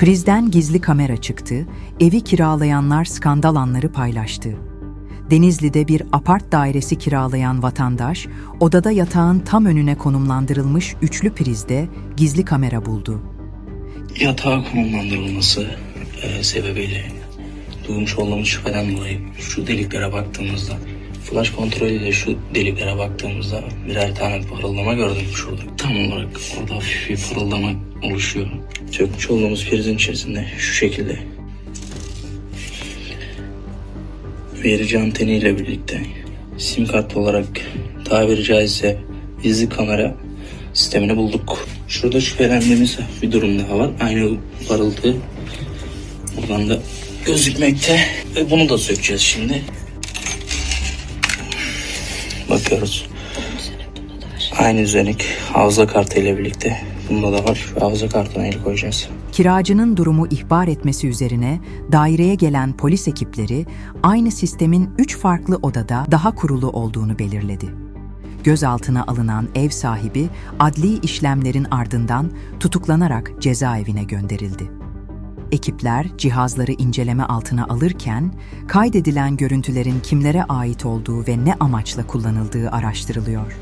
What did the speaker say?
Prizden gizli kamera çıktı, evi kiralayanlar skandal anları paylaştı. Denizli'de bir apart dairesi kiralayan vatandaş, odada yatağın tam önüne konumlandırılmış üçlü prizde gizli kamera buldu. Yatağa konumlandırılması e, sebebiyle duymuş olduğumuz şüpheden dolayı şu deliklere baktığımızda flash kontrolüyle şu deliklere baktığımızda birer tane parıldama gördüm şurada. Tam olarak orada hafif bir parıldama oluşuyor. Sökmüş olduğumuz prizin içerisinde şu şekilde verici anteniyle birlikte sim kart olarak tabiri caizse gizli kamera sistemini bulduk. Şurada şüphelendiğimiz bir durum daha var. Aynı parıltı buradan da gözükmekte. Ve bunu da sökeceğiz şimdi. Bakıyoruz. Aynı üzerik hafıza kartı ile birlikte. Bunda da var. Hafıza kartına el koyacağız. Kiracının durumu ihbar etmesi üzerine daireye gelen polis ekipleri aynı sistemin üç farklı odada daha kurulu olduğunu belirledi. Gözaltına alınan ev sahibi adli işlemlerin ardından tutuklanarak cezaevine gönderildi. Ekipler cihazları inceleme altına alırken kaydedilen görüntülerin kimlere ait olduğu ve ne amaçla kullanıldığı araştırılıyor.